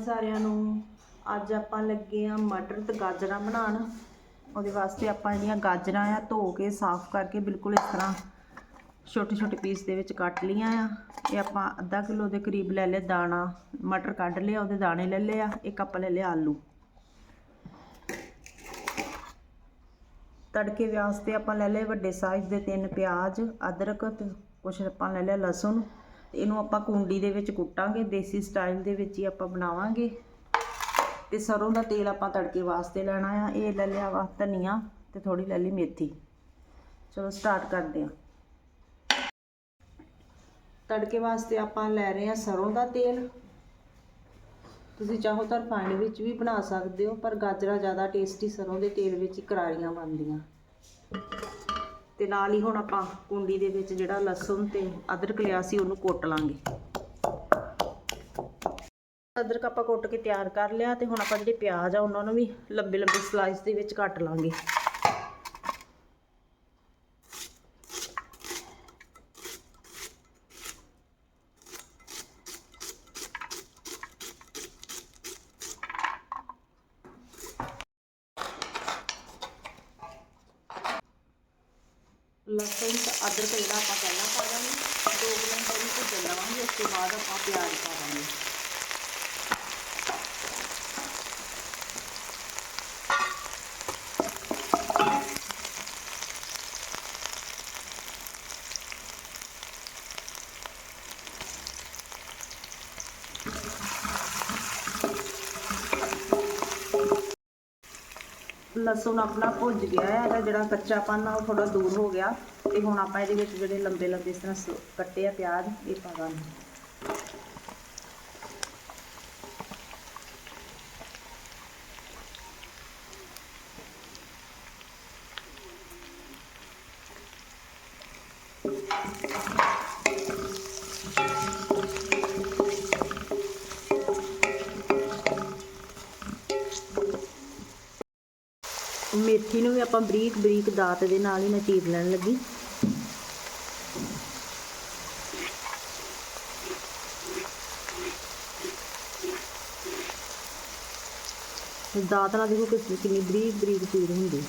ਸਾਰਿਆਂ ਨੂੰ ਅੱਜ ਆਪਾਂ ਲੱਗੇ ਆ ਮਟਰ ਤੇ ਗਾਜਰਾਂ ਬਣਾਉਣ। ਉਹਦੇ ਵਾਸਤੇ ਆਪਾਂ ਜਿਹੜੀਆਂ ਗਾਜਰਾਂ ਆ ਧੋ ਕੇ ਸਾਫ਼ ਕਰਕੇ ਬਿਲਕੁਲ ਇਸ ਤਰ੍ਹਾਂ ਛੋਟੇ ਛੋਟੇ ਪੀਸ ਦੇ ਵਿੱਚ ਕੱਟ ਲੀਆਂ ਆ। ਇਹ ਆਪਾਂ ਅੱਧਾ ਕਿਲੋ ਦੇ ਕਰੀਬ ਲੈ ਲਿਆ ਦਾਣਾ, ਮਟਰ ਕੱਢ ਲਿਆ, ਉਹਦੇ ਦਾਣੇ ਲੈ ਲਏ ਆ, ਇੱਕ ਆਪਾਂ ਲੈ ਲਿਆ ਆਲੂ। ਤੜਕੇ ਵਾਸਤੇ ਆਪਾਂ ਲੈ ਲਏ ਵੱਡੇ ਸਾਈਜ਼ ਦੇ ਤਿੰਨ ਪਿਆਜ਼, ਅਦਰਕ ਤੇ ਕੁਛ ਆਪਾਂ ਲੈ ਲਿਆ ਲਸਣ। ਇਹਨੂੰ ਆਪਾਂ ਕੁੰਡੀ ਦੇ ਵਿੱਚ ਕੁੱਟਾਂਗੇ, ਦੇਸੀ ਸਟਾਈਲ ਦੇ ਵਿੱਚ ਹੀ ਆਪਾਂ ਬਣਾਵਾਂਗੇ। ਤੇ ਸਰੋਂ ਦਾ ਤੇਲ ਆਪਾਂ ਤੜਕੇ ਵਾਸਤੇ ਲੈਣਾ ਆ। ਇਹ ਲੈ ਲਿਆ ਵਾ ਧਨੀਆ ਤੇ ਥੋੜੀ ਲੈ ਲਈ ਮੇਥੀ। ਚਲੋ ਸਟਾਰਟ ਕਰਦੇ ਹਾਂ। ਤੜਕੇ ਵਾਸਤੇ ਆਪਾਂ ਲੈ ਰਹੇ ਹਾਂ ਸਰੋਂ ਦਾ ਤੇਲ। ਤੁਸੀਂ ਚਾਹੋ ਤਾਂ ਰਿਫਾਈਂਡ ਵਿੱਚ ਵੀ ਬਣਾ ਸਕਦੇ ਹੋ, ਪਰ ਗਾਜਰਾਂ ਜ਼ਿਆਦਾ ਟੇਸਟੀ ਸਰੋਂ ਦੇ ਤੇਲ ਵਿੱਚ ਕਰਾਰੀਆਂ ਬਣਦੀਆਂ। ਤੇ ਨਾਲ ਹੀ ਹੁਣ ਆਪਾਂ ਕੁੰਡੀ ਦੇ ਵਿੱਚ ਜਿਹੜਾ ਲਸਣ ਤੇ ਅਦਰਕ ਲਿਆ ਸੀ, ਉਹਨੂੰ ਕੁੱਟ ਲਾਂਗੇ। ਅਦਰਕ ਆਪਾਂ ਕੁੱਟ ਕੇ ਤਿਆਰ ਕਰ ਲਿਆ ਤੇ ਹੁਣ ਆਪਾਂ ਜਿਹੜੇ ਪਿਆਜ਼ ਆ, ਉਹਨਾਂ ਨੂੰ ਵੀ ਲੰਬੇ ਲੰਬੇ ਸਲਾਈਸ ਦੇ ਵਿੱਚ ਕੱਟ ਲਾਂਗੇ। ਲਸਣ ਤੇ ਅਦਰਕ ਜਿਹੜਾ ਆਪਾਂ ਪਹਿਲਾਂ ਪਾ ਦਾਂਗੇ ਦੋ ਕੁ ਮਿੰਟ ਉਹਨੂੰ ਭੁੱਜ ਲਵਾਂਗੇ, ਉਸ ਤੋਂ ਬਾਅਦ ਆਪਾਂ ਪਿਆਜ਼ ਪਾ ਦਾਂਗੇ ਲਸਣ ਆਪਣਾ ਭੁੱਜ ਗਿਆ ਹੈ, ਇਹਦਾ ਜਿਹੜਾ ਕੱਚਾਪਨ ਆ, ਉਹ ਥੋੜਾ ਦੂਰ ਹੋ ਗਿਆ ਤੇ ਹੁਣ ਆਪਾਂ ਇਹਦੇ ਵਿੱਚ ਜਿਹੜੇ ਲੰਬੇ ਲੰਬੇ ਇਸ ਤਰ੍ਹਾਂ ਕੱਟੇ ਆ ਪਿਆਜ਼, ਇਹ ਪਾ ਦਾਂਗੇ। ਮੇਥੀ ਨੂੰ ਵੀ ਆਪਾਂ ਬਰੀਕ ਬਰੀਕ ਦਾਤ ਦੇ ਨਾਲ ਹੀ ਨਾ ਚੀਰ ਲੈਣ ਲੱਗੀ। ਦਾਤ ਨਾਲ ਦੇਖੋ ਕਿੰਨੀ ਬਰੀਕ ਬਰੀਕ ਚੀਰ ਹੁੰਦੀ।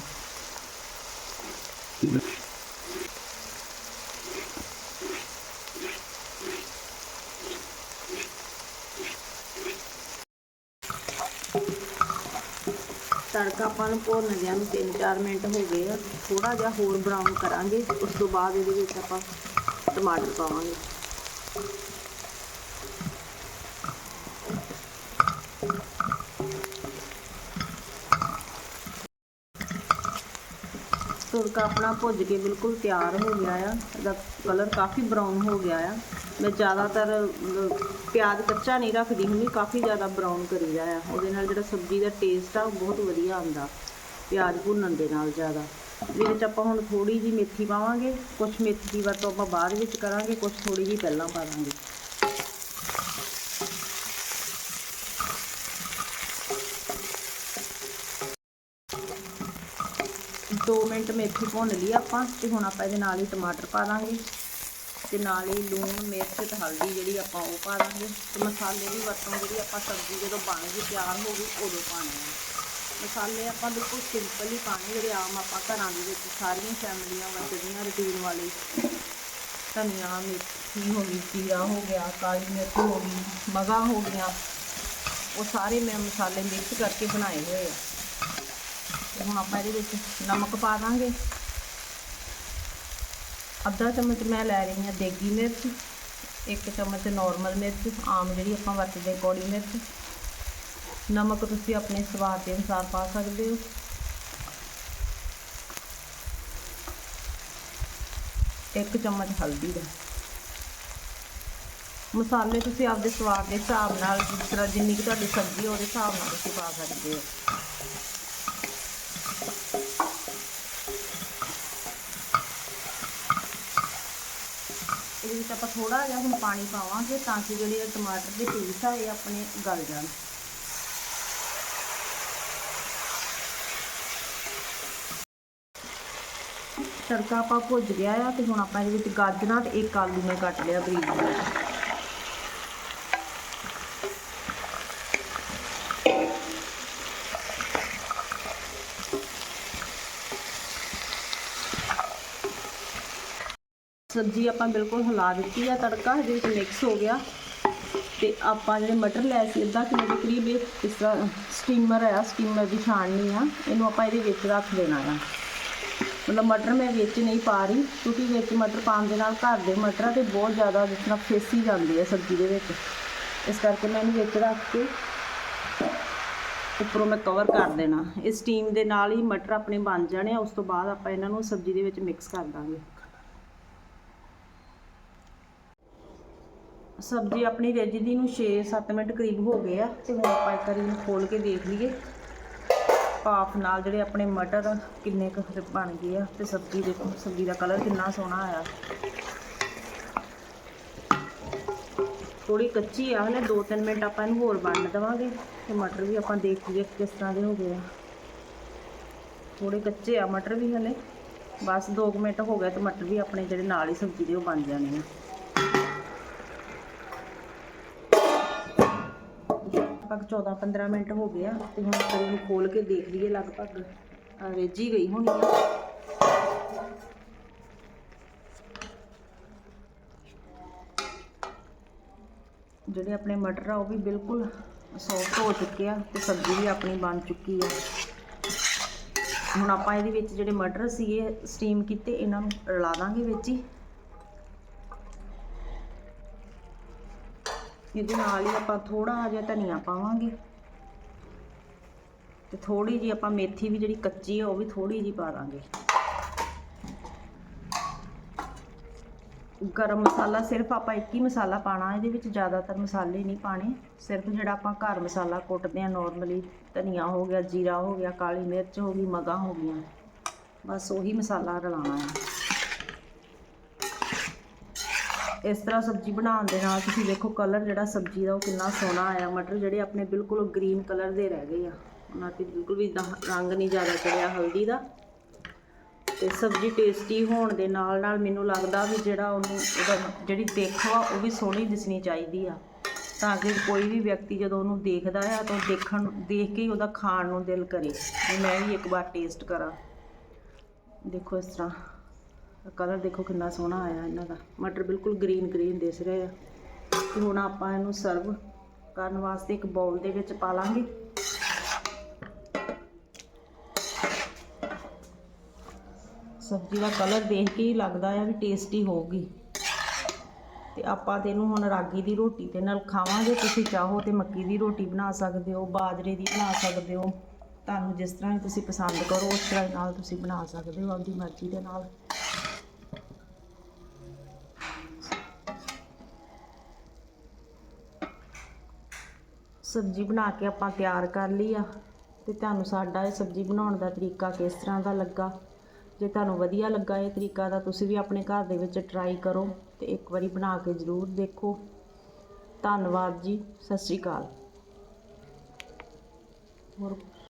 ਤੜਕਾ ਆਪਾਂ ਨੂੰ ਭੁੰਨ ਗਿਆ ਨੂੰ 3-4 ਮਿੰਟ ਹੋ ਗਏ ਆ। ਥੋੜਾ ਜਿਹਾ ਹੋਰ ਬਰਾਊਨ ਕਰਾਂਗੇ। ਉਸ ਤੋਂ ਬਾਅਦ ਇਹਦੇ ਵਿੱਚ ਆਪਾਂ ਟਮਾਟਰ ਪਾਵਾਂਗੇ। ਤੁਰਕਾ ਆਪਣਾ ਭੁੱਜ ਕੇ ਬਿਲਕੁਲ ਤਿਆਰ ਹੋ ਗਿਆ ਆ। ਇਹਦਾ ਕਲਰ ਕਾਫੀ ਬਰਾਊਨ ਹੋ ਗਿਆ ਆ। ਮੈਂ ਜ਼ਿਆਦਾਤਰ ਪਿਆਜ਼ ਕੱਚਾ ਨਹੀਂ ਰੱਖਦੀ ਹੁੰਦੀ, ਕਾਫੀ ਜ਼ਿਆਦਾ ਬਰਾਊਨ ਕਰੀਦਾ ਆ। ਉਹਦੇ ਨਾਲ ਜਿਹੜਾ ਸਬਜ਼ੀ ਦਾ ਟੇਸਟ ਆ, ਉਹ ਬਹੁਤ ਵਧੀਆ ਆਉਂਦਾ, ਪਿਆਜ਼ ਭੁੰਨਣ ਦੇ ਨਾਲ ਜ਼ਿਆਦਾ। ਇਹਦੇ ਵਿੱਚ ਆਪਾਂ ਹੁਣ ਥੋੜੀ ਜੀ ਮੇਥੀ ਪਾਵਾਂਗੇ ਕੁਝ ਮੇਥੀ ਦੀ ਵਰਤੋਂ ਆਪਾਂ ਬਾਅਦ ਵਿੱਚ ਕਰਾਂਗੇ ਕੁਝ ਥੋੜੀ ਜੀ ਪਹਿਲਾਂ ਪਾ ਦਾਂਗੇ। ਦੋ ਮਿੰਟ ਮੇਥੀ ਭੁੰਨ ਲਈ ਆਪਾਂ, ਤੇ ਹੁਣ ਆਪਾਂ ਇਹਦੇ ਨਾਲ ਹੀ ਟਮਾਟਰ ਪਾ ਦਾਂਗੇ। ਤੇ ਨਾਲ ਹੀ ਲੂਣ, ਮਿਰਚ ਤੇ ਹਲਦੀ ਜਿਹੜੀ ਆਪਾਂ ਉਹ ਪਾ ਦਾਂਗੇ ਤੇ ਮਸਾਲੇ ਦੀ ਵਰਤੋਂ ਜਿਹੜੀ ਆਪਾਂ ਸਬਜ਼ੀ ਜਦੋਂ ਬਣ ਗਈ, ਤਿਆਰ ਹੋ ਗਈ, ਉਦੋਂ ਪਾਣੇ ਹੈ। ਮਸਾਲੇ ਆਪਾਂ ਬਿਲਕੁਲ ਸਿੰਪਲ ਹੀ ਪਾਣੇ ਜਿਹੜੇ ਆਮ ਆਪਾਂ ਘਰਾਂ ਦੇ ਵਿੱਚ ਸਾਰੀਆਂ ਫੈਮਲੀਆਂ ਵਰਤਦੀਆਂ ਰੂਟੀਨ ਵਾਲੇ। ਧਨੀਆ, ਮੇਥੀ ਹੋ ਗਈ, ਜੀਰਾ ਹੋ ਗਿਆ, ਕਾਲੀ ਮਿਰਚ ਹੋ ਗਈ, ਮਗਾ ਹੋ ਗਿਆ ਉਹ ਸਾਰੇ ਮੈਂ ਮਸਾਲੇ ਮਿਕਸ ਕਰਕੇ ਬਣਾਏ ਹੋਏ ਆ। ਹੁਣ ਆਪਾਂ ਇਹਦੇ ਵਿੱਚ ਨਮਕ ਪਾ ਦਾਂਗੇ। ਅੱਧਾ ਚਮਚ ਮੈਂ ਲੈ ਰਹੀ ਹਾਂ ਦੇਗੀ ਮਿਰਚ, ਇੱਕ ਚਮਚ ਨਾਰਮਲ ਮਿਰਚ, ਆਮ ਜਿਹੜੀ ਆਪਾਂ ਵਰਤਦੇ ਕੌੜੀ ਮਿਰਚ। ਨਮਕ ਤੁਸੀਂ ਆਪਣੇ ਸਵਾਦ ਦੇ ਅਨੁਸਾਰ ਪਾ ਸਕਦੇ ਹੋ। ਇੱਕ ਚਮਚ ਹਲਦੀ ਦਾ। ਮਸਾਲੇ ਤੁਸੀਂ ਆਪਦੇ ਸਵਾਦ ਦੇ ਹਿਸਾਬ ਨਾਲ, ਜਿਸ ਤਰ੍ਹਾਂ ਜਿੰਨੀ ਕੁ ਤੁਹਾਡੀ ਸਬਜ਼ੀ ਉਹਦੇ ਹਿਸਾਬ ਨਾਲ ਤੁਸੀਂ ਪਾ ਸਕਦੇ ਹੋ। ਇਹਦੇ ਵਿੱਚ ਆਪਾਂ ਥੋੜਾ ਜਿਹਾ ਹੁਣ ਪਾਣੀ ਪਾਵਾਂਗੇ ਤਾਂ ਕਿ ਜਿਹੜੇ ਇਹ ਟਮਾਟਰ ਦੇ ਪੀਸ ਆ, ਇਹ ਆਪਣੇ ਗਲ ਜਾਣ। ਤੜਕਾ ਆਪਾਂ ਭੁੱਜ ਗਿਆ ਆ ਤੇ ਹੁਣ ਆਪਾਂ ਇਹਦੇ ਵਿੱਚ ਗਾਜਰਾਂ ਤੇ ਇੱਕ ਆਲੂ ਨੇ ਕੱਟ ਲਿਆ ਬਰੀਕ ਬਰੀਕ। ਸਬਜ਼ੀ ਆਪਾਂ ਬਿਲਕੁਲ ਹਿਲਾ ਦਿੱਤੀ ਆ ਤੜਕਾ, ਇਹਦੇ ਵਿੱਚ ਮਿਕਸ ਹੋ ਗਿਆ। ਤੇ ਆਪਾਂ ਜਿਹੜੇ ਮਟਰ ਲੈ ਸੀ, ਅੱਧਾ ਕਿਲੋ ਦੇ ਕਰੀਬ ਇਸ ਤਰ੍ਹਾਂ ਸਟੀਮਰ ਆ ਸਟੀਮਰ ਦੀ ਛਾਣਨੀ ਆ। ਇਹਨੂੰ ਆਪਾਂ ਇਹਦੇ ਵਿੱਚ ਰੱਖ ਦੇਣਾ ਆ। ਮਤਲਬ ਮਟਰ ਮੈਂ ਵਿੱਚ ਨਹੀਂ ਪਾ ਰਹੀ, ਕਿਉਂਕਿ ਵਿੱਚ ਮਟਰ ਪਾਉਣ ਦੇ ਨਾਲ ਘਰ ਦੇ ਮਟਰਾਂ ਤੇ ਬਹੁਤ ਜ਼ਿਆਦਾ ਜਿਸ ਤਰ੍ਹਾਂ ਫੇਸੀ ਜਾਂਦੇ ਆ ਸਬਜ਼ੀ ਦੇ ਵਿੱਚ। ਇਸ ਕਰਕੇ ਮੈਂ ਇਹਨੂੰ ਵਿੱਚ ਰੱਖ ਕੇ ਉੱਪਰੋਂ ਮੈਂ ਕਵਰ ਕਰ ਦੇਣਾ। ਇਹ ਸਟੀਮ ਦੇ ਨਾਲ ਹੀ ਮਟਰ ਆਪਣੇ ਬਣ ਜਾਣੇ ਆ, ਉਸ ਤੋਂ ਬਾਅਦ ਆਪਾਂ ਇਹਨਾਂ ਨੂੰ ਸਬਜ਼ੀ ਦੇ ਵਿੱਚ ਮਿਕਸ ਕਰ ਦਾਂਗੇ। ਸਬਜ਼ੀ ਆਪਣੀ ਰਿੱਝਦੀ ਨੂੰ 6-7 ਮਿੰਟ ਕਰੀਬ ਹੋ ਗਏ ਆ ਤੇ ਹੁਣ ਆਪਾਂ ਇੱਕ ਵਾਰੀ ਇਹਨੂੰ ਖੋਲ ਕੇ ਦੇਖ ਲਈਏ। ਭਾਫ ਨਾਲ ਜਿਹੜੇ ਆਪਣੇ ਮਟਰ ਕਿੰਨੇ ਕੁ ਬਣ ਗਏ ਆ ਤੇ ਸਬਜ਼ੀ ਦੇਖੋ, ਸਬਜ਼ੀ ਦਾ ਕਲਰ ਕਿੰਨਾ ਸੋਹਣਾ ਆਇਆ। ਥੋੜੀ ਕੱਚੀ ਆ, ਹਲੇ 2-3 ਮਿੰਟ ਆਪਾਂ ਇਹਨੂੰ ਹੋਰ ਬਣਨ ਦੇਵਾਂਗੇ ਤੇ ਮਟਰ ਵੀ ਆਪਾਂ ਦੇਖ ਲਈਏ ਕਿਸ ਤਰ੍ਹਾਂ ਦੇ ਹੋ ਗਏ ਆ। ਥੋੜੇ ਕੱਚੇ ਆ ਮਟਰ ਵੀ ਹਲੇ, ਬਸ 2 ਮਿੰਟ ਹੋ ਗਏ ਤੇ ਮਟਰ ਵੀ ਆਪਣੇ ਜਿਹੜੇ ਨਾਲ ਹੀ ਸਬਜ਼ੀ ਦੇ ਉਹ ਬਣ ਜਾਣੇ ਆ। ਲਗਭਗ 14-15 ਮਿੰਟ ਹੋ ਗਏ ਆ ਤੇ ਹੁਣ ਕਰੀ ਨੂੰ ਖੋਲ ਕੇ ਦੇਖ ਲਈਏ ਲਗਭਗ। ਅਹ ਗਈ ਹੋਣੀ ਆ। ਜਿਹੜੇ ਆਪਣੇ ਮਟਰ ਆ, ਉਹ ਵੀ ਬਿਲਕੁਲ ਸੌਫਟ ਹੋ ਚੁੱਕੇ ਆ ਤੇ ਸਬਜ਼ੀ ਵੀ ਆਪਣੀ ਬਣ ਚੁੱਕੀ ਆ। ਹੁਣ ਆਪਾਂ ਇਹਦੇ ਵਿੱਚ ਜਿਹੜੇ ਮਟਰ ਸੀਗੇ ਸਟੀਮ ਕੀਤੇ, ਇਹਨਾਂ ਨੂੰ ਰਲਾ ਦਾਂਗੇ ਵਿੱਚ ਹੀ। ਇਹਦੇ ਨਾਲ ਹੀ ਆਪਾਂ ਥੋੜਾ ਜਿਹਾ ਧਨੀਆ ਪਾਵਾਂਗੇ। ਤੇ ਥੋੜੀ ਜੀ ਆਪਾਂ ਮੇਥੀ ਵੀ ਜਿਹੜੀ ਕੱਚੀ ਆ, ਉਹ ਵੀ ਥੋੜੀ ਜੀ ਪਾ ਦਾਂਗੇ। ਗਰਮ ਮਸਾਲਾ ਸਿਰਫ ਆਪਾਂ ਇੱਕ ਹੀ ਮਸਾਲਾ ਪਾਣਾ, ਇਹਦੇ ਵਿੱਚ ਜ਼ਿਆਦਾਤਰ ਮਸਾਲੇ ਨਹੀਂ ਪਾਣੇ। ਸਿਰਫ ਜਿਹੜਾ ਆਪਾਂ ਘਰ ਮਸਾਲਾ ਕੁੱਟਦੇ ਆ ਨਾਰਮਲੀ ਧਨੀਆ ਹੋ ਗਿਆ, ਜੀਰਾ ਹੋ ਗਿਆ, ਕਾਲੀ ਮਿਰਚ ਹੋ ਗਈ, ਮਗਾ ਹੋ ਗਈਆਂ। ਬਸ ਉਹੀ ਮਸਾਲਾ ਰਲਾਉਣਾ ਹੈ ਇਸ ਤਰ੍ਹਾਂ ਸਬਜ਼ੀ ਬਣਾਉਣ ਦੇ ਨਾਲ ਤੁਸੀਂ ਦੇਖੋ ਕਲਰ ਜਿਹੜਾ ਸਬਜ਼ੀ ਦਾ ਉਹ ਕਿੰਨਾ ਸੋਹਣਾ ਆਇਆ। ਮਟਰ ਜਿਹੜੇ ਆਪਣੇ ਬਿਲਕੁਲ ਗ੍ਰੀਨ ਕਲਰ ਦੇ ਰਹਿ ਗਏ ਆ। ਉਹਨਾਂ ਤੇ ਬਿਲਕੁਲ ਵੀ ਏਦਾਂ ਰੰਗ ਨਹੀਂ ਜ਼ਿਆਦਾ ਚੜਿਆ ਹਲਦੀ ਦਾ। ਤੇ ਸਬਜ਼ੀ ਟੇਸਟੀ ਹੋਣ ਦੇ ਨਾਲ ਨਾਲ ਮੈਨੂੰ ਲੱਗਦਾ ਵੀ ਜਿਹੜਾ ਉਹਨੂੰ ਉਹਦਾ ਜਿਹੜੀ ਦਿੱਖ ਆ ਉਹ ਵੀ ਸੋਹਣੀ ਦਿਸਣੀ ਚਾਹੀਦੀ ਆ। ਤਾਂ ਕਿ ਕੋਈ ਵੀ ਵਿਅਕਤੀ ਜਦੋਂ ਉਹਨੂੰ ਦੇਖਦਾ ਆ ਤਾਂ ਉਹ ਦੇਖਣ, ਦੇਖ ਕੇ ਹੀ ਉਹਦਾ ਖਾਣ ਨੂੰ ਦਿਲ ਕਰੇ। ਵੀ ਮੈਂ ਵੀ ਇੱਕ ਵਾਰ ਟੇਸਟ ਕਰਾਂ। ਦੇਖੋ ਇਸ ਤਰ੍ਹਾਂ। ਕਲਰ ਦੇਖੋ ਕਿੰਨਾ ਸੋਹਣਾ ਆਇਆ ਇਹਨਾਂ ਦਾ। ਮਟਰ ਬਿਲਕੁਲ ਗ੍ਰੀਨ ਗ੍ਰੀਨ ਦਿਸ ਰਹੇ ਆ। ਤੇ ਹੁਣ ਆਪਾਂ ਇਹਨੂੰ ਸਰਵ ਕਰਨ ਵਾਸਤੇ ਇੱਕ ਬਾਉਲ ਦੇ ਵਿੱਚ ਪਾ ਲਾਂਗੇ। ਸਬਜ਼ੀ ਦਾ ਕਲਰ ਦੇਖ ਕੇ ਹੀ ਲੱਗਦਾ ਆ ਵੀ ਟੇਸਟੀ ਹੋਊਗੀ। ਤੇ ਆਪਾਂ ਤੇ ਇਹਨੂੰ ਹੁਣ ਰਾਗੀ ਦੀ ਰੋਟੀ ਦੇ ਨਾਲ ਖਾਵਾਂਗੇ। ਤੁਸੀਂ ਚਾਹੋ ਤੇ ਮੱਕੀ ਦੀ ਰੋਟੀ ਬਣਾ ਸਕਦੇ ਹੋ, ਬਾਜਰੇ ਦੀ ਬਣਾ ਸਕਦੇ ਹੋ। ਤੁਹਾਨੂੰ ਜਿਸ ਤਰ੍ਹਾਂ ਤੁਸੀਂ ਪਸੰਦ ਕਰੋ, ਉਸ ਤਰ੍ਹਾਂ ਨਾਲ ਤੁਸੀਂ ਬਣਾ ਸਕਦੇ ਹੋ ਆਪਣੀ ਮਰਜ਼ੀ ਦੇ ਨਾਲ। ਸਬਜ਼ੀ ਬਣਾ ਕੇ ਆਪਾਂ ਤਿਆਰ ਕਰ ਲਈ ਆ ਤੇ ਤੁਹਾਨੂੰ ਸਾਡਾ ਇਹ ਸਬਜ਼ੀ ਬਣਾਉਣ ਦਾ ਤਰੀਕਾ ਕਿਸ ਤਰ੍ਹਾਂ ਦਾ ਲੱਗਾ? ਜੇ ਤੁਹਾਨੂੰ ਵਧੀਆ ਲੱਗਾ ਇਹ ਤਰੀਕਾ ਤਾਂ ਤੁਸੀਂ ਵੀ ਆਪਣੇ ਘਰ ਦੇ ਵਿੱਚ ਟਰਾਈ ਕਰੋ ਤੇ ਇੱਕ ਵਾਰੀ ਬਣਾ ਕੇ ਜ਼ਰੂਰ ਦੇਖੋ। ਧੰਨਵਾਦ ਜੀ, ਸਤਿ ਸ਼੍ਰੀ ਅਕਾਲ। ਹੋਰ